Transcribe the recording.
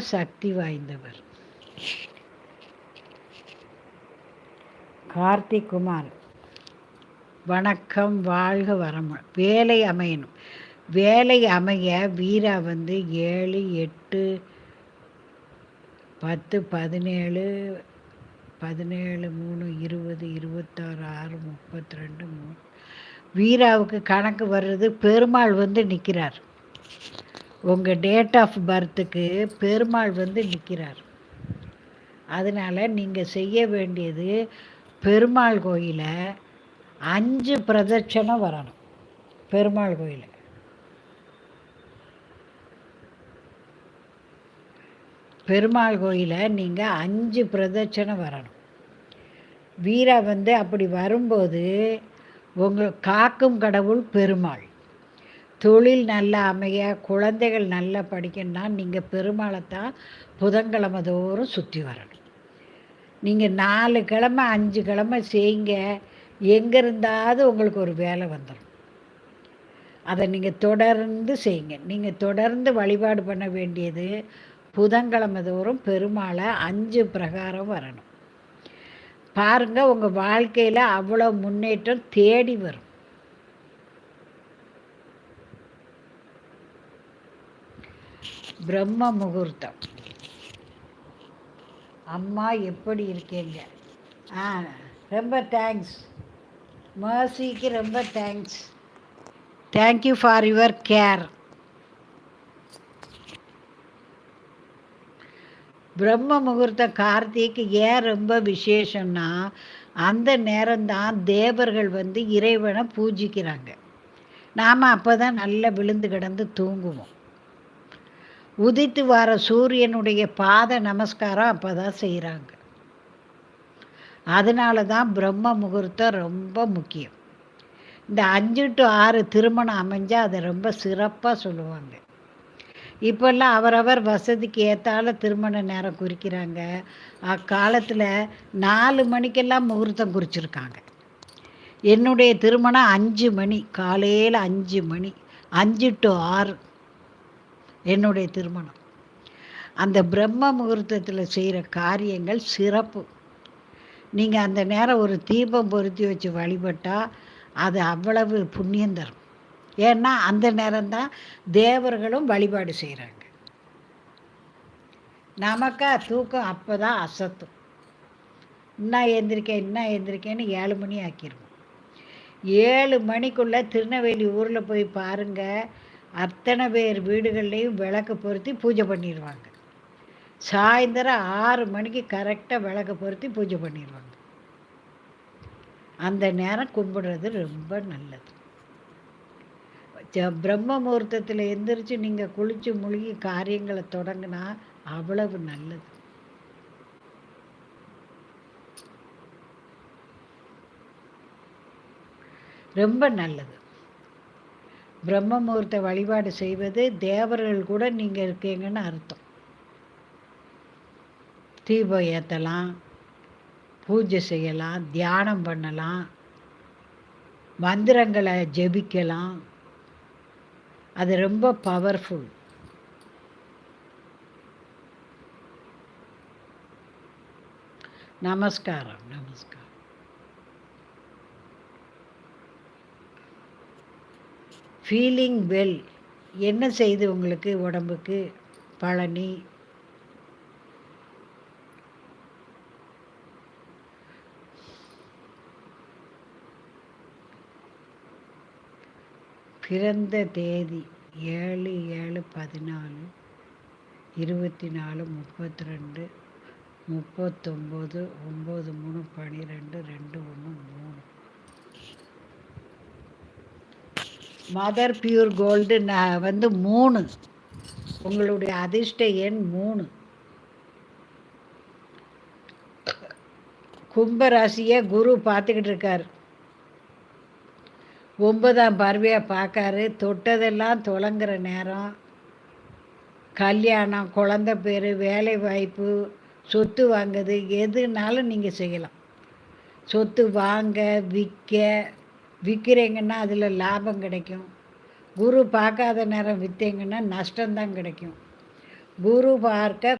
சக்தி வாய்ந்தவர். கார்த்திக் குமார் வணக்கம் வாழ்க வரம் வேலை அமையணும். வேலை அமைய வீரா வந்து ஏழு எட்டு பத்து பதினேழு பதினேழு மூணு இருபது இருபத்தாறு ஆறு முப்பத்தி ரெண்டு மூணு. வீராவுக்கு கணக்கு வர்றது பெருமாள் வந்து நிற்கிறார் உங்கள் டேட் ஆஃப் பர்த்துக்கு பெருமாள் வந்து நிற்கிறார் அதனால் நீங்கள் செய்ய வேண்டியது பெருமாள் கோயிலை அஞ்சு பிரதட்சணம் வரணும். பெருமாள் கோயில். பெருமாள் கோயிலை நீங்கள் அஞ்சு பிரதட்சணம் வரணும். வீரா வந்து அப்படி வரும்போது உங்கள் காக்கும் கடவுள் பெருமாள். தொழில் நல்லா அமைய குழந்தைகள் நல்லா படிக்கணும்னா நீங்கள் பெருமாளை தான் புதன்கிழமை தோறும் சுற்றி வரணும். நீங்கள் நாலு கிழமை அஞ்சு கிழமை செய்யுங்க எங்கே இருந்தாவது உங்களுக்கு ஒரு வேலை வந்துடும் அதை நீங்கள் தொடர்ந்து செய்யுங்க நீங்கள் தொடர்ந்து வழிபாடு பண்ண வேண்டியது புதன்கிழமை தோறும் பெருமாளை அஞ்சு பிரகாரம் வரணும். பாருங்கள் உங்கள் வாழ்க்கையில் அவ்வளோ முன்னேற்றம் தேடி வரும். பிரம்ம முகூர்த்தம். அம்மா எப்படி இருக்கீங்க? ஆ ரொம்ப தேங்க்ஸ் மர்சிக்கு ரொம்ப thanks thank you for your care பிரம்ம முகூர்த்த கார்த்திக்கு ஏன் ரொம்ப விசேஷம்னா அந்த நேரம்தான் தேவர்கள் வந்து இறைவனை பூஜிக்கிறாங்க. நாம் அப்போ தான் நல்லா விழுந்து கிடந்து தூங்குவோம். உதித்து வர சூரியனுடைய பாத நமஸ்காரம் அப்போ தான் செய்கிறாங்க அதனால தான் பிரம்ம முகூர்த்தம் ரொம்ப முக்கியம். இந்த அஞ்சு டு ஆறு திருமணம் அமைஞ்சால் அதை ரொம்ப சிறப்பாக சொல்லுவாங்க. இப்போல்லாம் அவரவர் வசதிக்கு ஏற்றால திருமண நேரம் குறிக்கிறாங்க. அக்காலத்தில் நாலு மணிக்கெல்லாம் முகூர்த்தம் குறிச்சிருக்காங்க. என்னுடைய திருமணம் அஞ்சு மணி காலையில் அஞ்சு மணி அஞ்சு டு ஆறு. என்னுடைய திருமணம். அந்த பிரம்ம முகூர்த்தத்தில் செய்கிற காரியங்கள் சிறப்பு. நீங்கள் அந்த நேரம் ஒரு தீபம் பொருத்தி வச்சு வழிபட்டால் அது அவ்வளவு புண்ணியம் தரும். ஏன்னா அந்த நேரம்தான் தேவர்களும் வழிபாடு செய்கிறாங்க நமக்கா தூக்கம் அப்போ தான் அசத்தும். இன்னும் எந்திரிக்கேன் இன்னும் எந்திரிக்கேன்னு ஏழு மணி ஆக்கிடுவோம் ஏழு மணிக்குள்ளே திருநெல்வேலி ஊரில் போய் பாருங்கள் அத்தனை பேர் வீடுகள்லேயும் விளக்கு பொருத்தி பூஜை பண்ணிடுவாங்க சாயந்தரம் ஆறு மணிக்கு கரெக்டாக விளக்கு பொருத்தி பூஜை பண்ணிடுவாங்க அந்த நேரம் கும்பிடுறது ரொம்ப நல்லது. பிரம்ம முகூர்த்தத்தில் எந்திரிச்சு நீங்கள் குளித்து முழுகி காரியங்களை தொடங்கினா அவ்வளவு நல்லது. ரொம்ப நல்லது. பிரம்ம முகூர்த்த வழிபாடு செய்வது தேவர்கள் கூட நீங்கள் இருக்கீங்கன்னு அர்த்தம். தீபம் ஏற்றலாம் பூஜை செய்யலாம் தியானம் பண்ணலாம் மந்திரங்களை ஜெபிக்கலாம். அது ரொம்ப பவர்ஃபுல் நமஸ்காரம் நமஸ்காரம். ஃபீலிங் வெல் என்ன செய்து உங்களுக்கு உடம்புக்கு? பழனி. பிறந்த தேதி ஏழு ஏழு பதினாலு இருபத்தி நாலு முப்பத்தி ரெண்டு முப்பத்தொம்போது ஒம்பது மூணு பன்னிரெண்டு ரெண்டு ஒன்று மூணு. மதர் பியூர் கோல்டு நான் வந்து மூணு. உங்களுடைய அதிர்ஷ்ட எண் மூணு. கும்பராசியை குரு பார்த்துக்கிட்டு இருக்கார். ஒன்பதாம் பார்வையாக பார்க்காரு. தொட்டதெல்லாம் தொடங்குற நேரம். கல்யாணம் குழந்த பேர் வேலை வாய்ப்பு சொத்து வாங்குது எதுனாலும் நீங்கள் செய்யலாம். சொத்து வாங்க விற்க விற்கிறீங்கன்னா அதில் லாபம் கிடைக்கும். குரு பார்க்காத நேரம் விற்றீங்கன்னா நஷ்டம்தான் கிடைக்கும். குரு பார்க்க